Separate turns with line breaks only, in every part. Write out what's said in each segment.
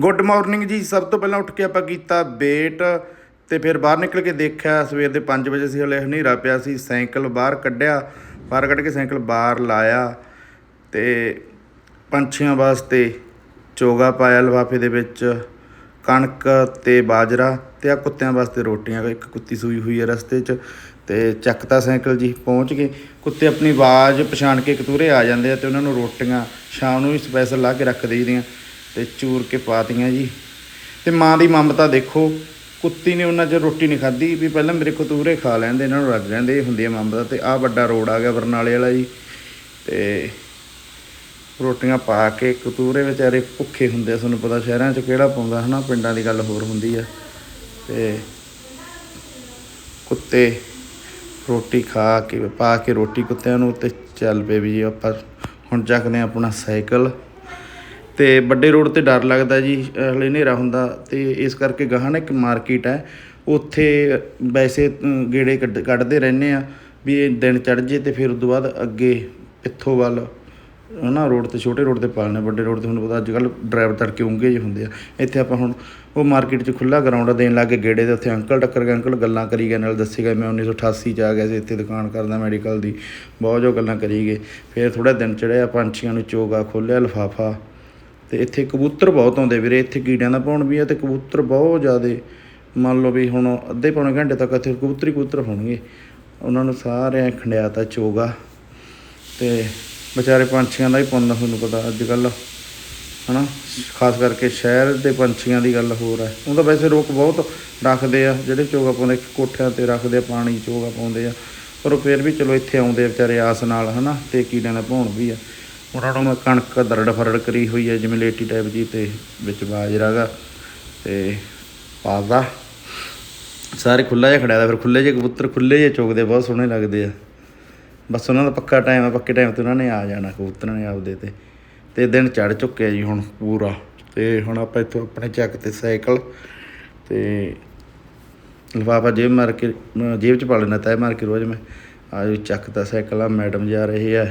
Good morning ਜੀ। ਸਭ ਤੋਂ ਪਹਿਲਾਂ ਉੱਠ ਕੇ ਆਪਾਂ ਕੀਤਾ ਵੇਟ ਤੇ ਫਿਰ ਬਾਹਰ ਨਿਕਲ ਕੇ ਦੇਖਿਆ। ਸਵੇਰ ਦੇ 5 ਵਜੇ ਸੀ ਹਲੇ ਹਨੇਰਾ ਪਿਆ ਸੀ। ਸਾਈਕਲ ਬਾਹਰ ਕੱਢਿਆ। ਬਾਹਰ ਕੱਢ ਕੇ ਸਾਈਕਲ ਬਾਹਰ ਲਾਇਆ। ਤੇ ਪੰਛੀਆਂ ਵਾਸਤੇ ਚੋਗਾ ਪਾਇਆ ਲਿਫਾਫੇ ਦੇ ਵਿੱਚ, ਕਣਕ ਤੇ ਬਾਜਰਾ ਤੇ ਆ ਕੁੱਤਿਆਂ ਵਾਸਤੇ ਰੋਟੀਆਂ। ਇੱਕ ਕੁੱਤੀ ਸੂਈ ਹੋਈ ਹੈ ਰਸਤੇ 'ਚ ਤੇ ਚੱਕਤਾ ਸਾਈਕਲ ਜੀ। ਪਹੁੰਚ ਗਏ। ਕੁੱਤੇ ਆਪਣੀ ਆਵਾਜ਼ ਪਛਾਣ ਕੇ ਕਤੂਰੇ ਆ ਜਾਂਦੇ ਆ ਤੇ ਉਹਨਾਂ ਨੂੰ ਰੋਟੀਆਂ ਸ਼ਾਮ ਨੂੰ ਵੀ ਸਪੈਸ਼ਲ ਲਾ ਕੇ ਰੱਖ ਦੇਈਦੀਆਂ। ਤੇ ਚੂਰ ਕੇ ਪਾਤੀਆਂ ਜੀ। ਤੇ ਮਾਂ ਦੀ ਮਮਤਾ ਦੇਖੋ, ਕੁੱਤੀ ਨੇ ਉਹਨਾਂ 'ਚ ਰੋਟੀ ਨਹੀਂ ਖਾਧੀ ਵੀ ਪਹਿਲਾਂ ਮੇਰੇ ਕਤੂਰੇ ਖਾ ਲੈਂਦੇ, ਇਹਨਾਂ ਨੂੰ ਰੱਜ ਲੈਂਦੇ ਇਹ ਹੁੰਦੀ ਹੈ ਮਮਤਾ ਤੇ ਆਹ ਵੱਡਾ ਰੋਡ ਆ ਗਿਆ ਬਰਨਾਲੇ ਵਾਲਾ ਜੀ। ਤੇ ਰੋਟੀਆਂ ਪਾ ਕੇ ਕਤੂਰੇ ਵਿਚਾਰੇ ਭੁੱਖੇ ਹੁੰਦੇ ਆ, ਤੁਹਾਨੂੰ ਪਤਾ ਸ਼ਹਿਰਾਂ 'ਚ ਕਿਹੜਾ ਪਾਉਂਦਾ ਹਨਾ, ਪਿੰਡਾਂ ਦੀ ਗੱਲ ਹੋਰ ਹੁੰਦੀ ਆ। ਤੇ ਕੁੱਤੇ ਰੋਟੀ ਖਾ ਕੇ, ਪਾ ਕੇ ਰੋਟੀ ਕੁੱਤਿਆਂ ਨੂੰ ਤੇ ਚੱਲ ਪਏ ਵੀ ਜੀ ਆਪਾਂ ਹੁਣ ਚੱਕਦੇ ਹਾਂ ਆਪਣਾ ਸਾਈਕਲ। ਅਤੇ ਵੱਡੇ ਰੋਡ ਤੇ ਡਰ ਲੱਗਦਾ ਜੀ ਹਲੇ ਹਨੇਰਾ ਹੁੰਦਾ ਅਤੇ ਇਸ ਕਰਕੇ ਗਾਹਾਂ ਨਾ ਇੱਕ ਮਾਰਕੀਟ ਹੈ। ਉੱਥੇ ਵੈਸੇ ਗੇੜੇ ਕੱਢ- ਕੱਢਦੇ ਰਹਿੰਦੇ ਹਾਂ ਵੀ ਇਹ ਦਿਨ ਚੜ੍ਹ ਜੇ ਅਤੇ ਫਿਰ ਉਦੋਂ ਬਾਅਦ ਅੱਗੇ ਪਿੱਥੋਂ ਵੱਲ ਹੈ ਨਾ ਰੋਡ ਤੇ, ਛੋਟੇ ਰੋਡ ਤੇ ਪਾਲਣੇ, ਵੱਡੇ ਰੋਡ ਤੇ ਤੁਹਾਨੂੰ ਪਤਾ ਅੱਜ ਕੱਲ੍ਹ ਡਰਾਈਵਰ ਤੜਕੇ ਉਂਗੇ ਜਿਹੇ ਹੁੰਦੇ ਆ। ਇੱਥੇ ਆਪਾਂ ਹੁਣ ਉਹ ਮਾਰਕੀਟ 'ਚ ਖੁੱਲਾ ਗਰਾਊਂਡ ਦੇਣ ਲੱਗੇ ਗੇੜੇ ਦੇ, ਉੱਥੇ ਅੰਕਲ ਟੱਕਰ ਗਏ, ਅੰਕਲ ਗੱਲਾਂ ਕਰੀ ਗਏ, ਨਾਲ ਦੱਸੀ ਗਏ, ਮੈਂ 1988 ਚ ਆ ਗਿਆ ਸੀ, ਇੱਥੇ ਦੁਕਾਨ ਕਰਦਾ ਮੈਡੀਕਲ ਦੀ, ਬਹੁਤ ਜੋ ਗੱਲਾਂ ਕਰੀ ਗਏ। ਫਿਰ ਥੋੜਾ ਦਿਨ ਚੜਿਆ ਪੰਛੀਆਂ ਨੂੰ ਚੋਗਾ ਖੋਲ੍ਹਿਆ, ਲਫਾਫਾ ਤੇ ਇੱਥੇ ਕਬੂਤਰ ਬਹੁਤ ਆਉਂਦੇ ਵੀਰੇ, ਇੱਥੇ ਕੀੜਿਆਂ ਦਾ ਭੌਣ ਵੀ ਆ ਤੇ ਕਬੂਤਰ ਬਹੁਤ ਜ਼ਿਆਦੇ। ਮੰਨ ਲਓ ਵੀ ਹੁਣ ਅੱਧੇ ਪੌਣੇ ਘੰਟੇ ਤੱਕ ਇੱਥੇ ਕਬੂਤਰ ਕਬੂਤਰ ਹੋਣਗੇ। ਉਹਨਾਂ ਨੂੰ ਸਾਰਿਆਂ ਖੰਡਿਆਤਾ ਚੋਗਾ। ਤੇ ਵਿਚਾਰੇ ਪੰਛੀਆਂ ਦਾ ਹੀ ਪੁੰਨ ਤੁਹਾਨੂੰ ਪਤਾ ਅੱਜ ਕੱਲ ਹਨਾ? ਖਾਸ ਕਰਕੇ ਸ਼ਹਿਰ ਦੇ ਪੰਛੀਆਂ ਦੀ ਗੱਲ ਹੋਰ ਹੈ। ਉਹ ਤਾਂ ਵੈਸੇ ਲੋਕ ਬਹੁਤ ਰੱਖਦੇ ਆ, ਜਿਹੜੇ ਚੋਗਾ ਪਾਉਂਦੇ ਕੋਠਿਆਂ ਤੇ ਰੱਖਦੇ ਆ, ਪਾਣੀ ਚੋਗਾ ਪਾਉਂਦੇ ਆ। ਪਰ ਉਹ ਫਿਰ ਵੀ ਚਲੋ ਇੱਥੇ ਆਉਂਦੇ ਆ ਵਿਚਾਰੇ ਆਸ ਨਾਲ, ਹਨਾ? ਤੇ ਕੀੜਿਆਂ ਦਾ ਭੌਣ ਵੀ ਆ। ਉਹਨਾਂ ਨੂੰ ਮੈਂ ਕਣਕ ਦਰੜ ਫਰੜ ਕਰੀ ਹੋਈ ਹੈ, ਜਿਵੇਂ ਲੇਟੀ ਟਾਈਪ ਜੀ ਤੇ ਵਿੱਚ ਬਾਜਰਾ ਗਾ ਤੇ ਪਾਦਾ ਸਾਰੇ ਖੁੱਲਾ ਜਿਹਾ ਖੜਿਆ ਦਾ, ਫਿਰ ਖੁੱਲੇ ਜਿਹੇ ਕਬੂਤਰ ਖੁੱਲੇ ਜਿਹੇ ਚੁਗਦੇ, ਬਹੁਤ ਸੋਹਣੇ ਲੱਗਦੇ ਆ। ਬਸ ਉਹਨਾਂ ਦਾ ਪੱਕਾ ਟਾਈਮ ਆ, ਪੱਕੇ ਟਾਈਮ ਤੇ ਉਹਨਾਂ ਨੇ ਆ ਜਾਣਾ, ਕਬੂਤਰਾਂ ਨੇ ਆਪਦੇ ਤੇ। ਤੇ ਦਿਨ ਚੜ ਚੁੱਕਿਆ ਜੀ ਹੁਣ ਪੂਰਾ। ਤੇ ਹੁਣ ਆਪਾਂ ਇੱਥੋਂ ਆਪਣੇ ਚੱਕ ਤੇ ਸਾਈਕਲ ਤੇ ਲਿਫਾਫਾ ਜੇਬ ਮਾਰ ਕੇ ਜੇਬ ਚ ਪਾ ਲੈਣਾ ਤੈ ਮਾਰ ਕੇ ਰੋਜ਼ ਮੈਂ। ਆ ਜੀ ਚੱਕ ਤਾਂ ਸਾਈਕਲ ਆ, ਮੈਡਮ ਜਾ ਰਹੇ ਆ।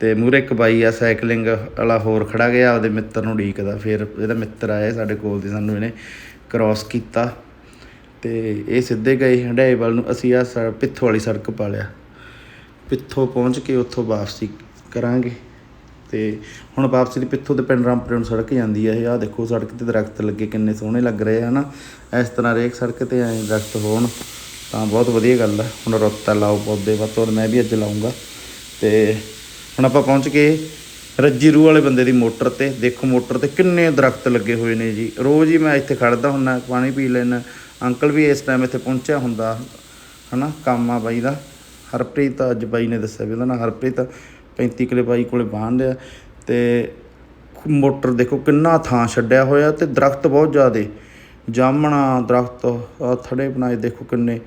ਤੇ ਮੂਰੇ ਇੱਕ ਬਾਈ ਆ ਸਾਈਕਲਿੰਗ ਵਾਲਾ ਹੋਰ ਖੜਾ ਗਿਆ ਆਪਦੇ ਮਿੱਤਰ ਨੂੰ ਢੀਕਦਾ ਫਿਰ ਇਹਦਾ ਮਿੱਤਰ ਆਇਆ ਸਾਡੇ ਕੋਲ ਦੀ ਸਾਨੂੰ ਇਹਨੇ ਕ੍ਰਾਸ ਕੀਤਾ ਤੇ ਇਹ ਸਿੱਧੇ ਗਏ ਹੰਡਾਏ ਵੱਲ ਨੂੰ। ਅਸੀਂ ਆ ਪਿੱਥੋਂ ਵਾਲੀ ਸੜਕ ਪਾ ਲਿਆ ਪਿੱਥੋਂ ਪਹੁੰਚ ਕੇ ਉੱਥੋਂ ਵਾਪਸੀ ਕਰਾਂਗੇ। ਤੇ ਹੁਣ ਵਾਪਸੀ ਦੀ ਪਿੱਥੋਂ ਤੇ ਪਿੰਡ ਰਾਮਪੁਰੇ ਨੂੰ ਸੜਕ ਜਾਂਦੀ ਹੈ ਇਹ। ਆ ਦੇਖੋ ਸੜਕ ਤੇ ਦਰਖਤ ਲੱਗੇ, ਕਿੰਨੇ ਸੋਹਣੇ ਲੱਗ ਰਹੇ ਆ, ਹਨਾ? ਇਸ ਤਰ੍ਹਾਂ ਰੇਕ ਸੜਕ ਤੇ ਐਂ ਦਰਖਤ ਹੋਣ, ਤਾਂ ਬਹੁਤ ਵਧੀਆ ਗੱਲ ਆ। ਹੁਣ ਰੁੱਤ ਲਾਓ ਪੌਦੇ, ਵੱਧ ਤੋਂ ਮੈਂ ਵੀ ਅੱਜ ਲਾਉਂਗਾ ਤੇ ਹੁਣ ਆਪਾਂ ਪਹੁੰਚ ਗਏ ਰੱਜੀ ਰੂ ਵਾਲੇ ਬੰਦੇ ਦੀ ਮੋਟਰ ਤੇ। ਦੇਖੋ ਮੋਟਰ ਤੇ ਕਿੰਨੇ ਦਰਖਤ ਲੱਗੇ ਹੋਏ ਨੇ ਜੀ। ਰੋਜ਼ ਹੀ ਮੈਂ ਇੱਥੇ ਖੜਦਾ ਹੁੰਨਾ ਪਾਣੀ ਪੀ ਲੈਣਾ ਅੰਕਲ ਵੀ ਇਸ ਟਾਈਮ ਇੱਥੇ ਪਹੁੰਚਿਆ ਹੁੰਦਾ, ਹਨਾ? ਕੰਮ ਆ ਬਾਈ ਦਾ। ਹਰਪ੍ਰੀਤ ਅੱਜ ਬਾਈ ਨੇ ਦੱਸਿਆ ਵੀ ਉਹਦਾ ਨਾਂ ਹਰਪ੍ਰੀਤ 35 ਕਿਲੇ ਬਾਈ ਕੋਲੇ ਬਾਂਧ ਲਿਆ ਤੇ ਮੋਟਰ ਦੇਖੋ ਕਿੰਨਾ ਥਾਂ ਛੱਡਿਆ ਹੋਇਆ ਤੇ ਦਰਖਤ ਬਹੁਤ ਜ਼ਿਆਦੇ। ਜਾਮਣਾ ਦਰਖਤ ਥੜੇ ਬਣਾਏ ਦੇਖੋ ਕਿੰਨੇ।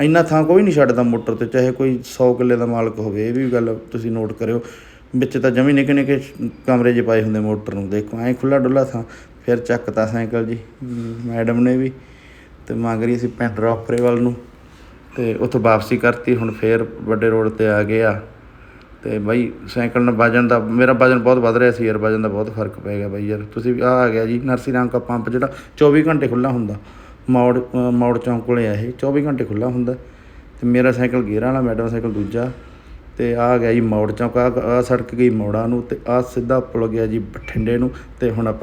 ਇੰਨਾ ਥਾਂ ਕੋਈ ਨਹੀਂ ਛੱਡਦਾ ਮੋਟਰ ਤੇ, ਚਾਹੇ ਕੋਈ 100 ਕਿੱਲੇ ਦਾ ਮਾਲਕ ਹੋਵੇ, ਇਹ ਵੀ ਗੱਲ ਤੁਸੀਂ ਨੋਟ ਕਰਿਓ। ਵਿੱਚ ਤਾਂ ਜਮੀ ਨਿੱਕੇ ਨਿੱਕੇ ਕਮਰੇ 'ਚ ਪਾਏ ਹੁੰਦੇ ਮੋਟਰ ਨੂੰ, ਦੇਖੋ, ਐਂ ਖੁੱਲਾ ਡੁੱਲਾ ਥਾਂ, ਫਿਰ ਚੱਕਤਾ ਸਾਈਕਲ ਜੀ, ਮੈਡਮ ਨੇ ਵੀ, ਤੇ ਮੰਗ ਰਹੀ ਸੀ ਪਿੰਡ ਰੋਪਰੇ ਵੱਲ ਨੂੰ, ਤੇ ਉੱਥੋਂ ਵਾਪਸੀ ਕਰਤੀ, ਹੁਣ ਫੇਰ ਵੱਡੇ ਰੋਡ ਤੇ ਆ ਗਿਆ। ਆ ਤੇ ਬਾਈ, ਸਾਈਕਲ ਨਾਲ ਵਜਨ ਦਾ, ਮੇਰਾ ਵਜਨ ਬਹੁਤ ਵੱਧ ਰਿਹਾ ਸੀ ਯਾਰ, ਵਜਨ ਦਾ ਬਹੁਤ ਫ਼ਰਕ ਪੈ ਗਿਆ ਬਾਈ ਯਾਰ, ਤੁਸੀਂ ਵੀ ਆ ਆ ਗਿਆ ਜੀ ਨਰਸੀ ਰਾਮ ਕਾ ਪੰਪ ਜਿਹੜਾ 24 ਘੰਟੇ ਖੁੱਲਾ ਹੁੰਦਾ। ਮੌੜ ਅ, ਮੌੜ ਚੌਂਕ ਕੋਲੇ ਆ ਇਹ 24 ਘੰਟੇ ਖੁੱਲਾ ਹੁੰਦਾ। ਤੇ ਮੇਰਾ ਸਾਈਕਲ ਗੇਅਰਾਂ ਵਾਲਾ ਮੈਡਮ ਸਾਈਕਲ ਦੂਜਾ। ਤੇ ਆ ਗਿਆ ਜੀ ਮੌੜ ਚੌਂਕ ਆ ਆ ਸੜਕ ਗਈ ਮੌੜਾਂ ਨੂੰ ਤੇ ਆ ਸਿੱਧਾ ਪੁਲ ਗਿਆ ਜੀ ਬਠਿੰਡੇ ਨੂੰ। ਤੇ ਹੁਣ ਆਪਾਂ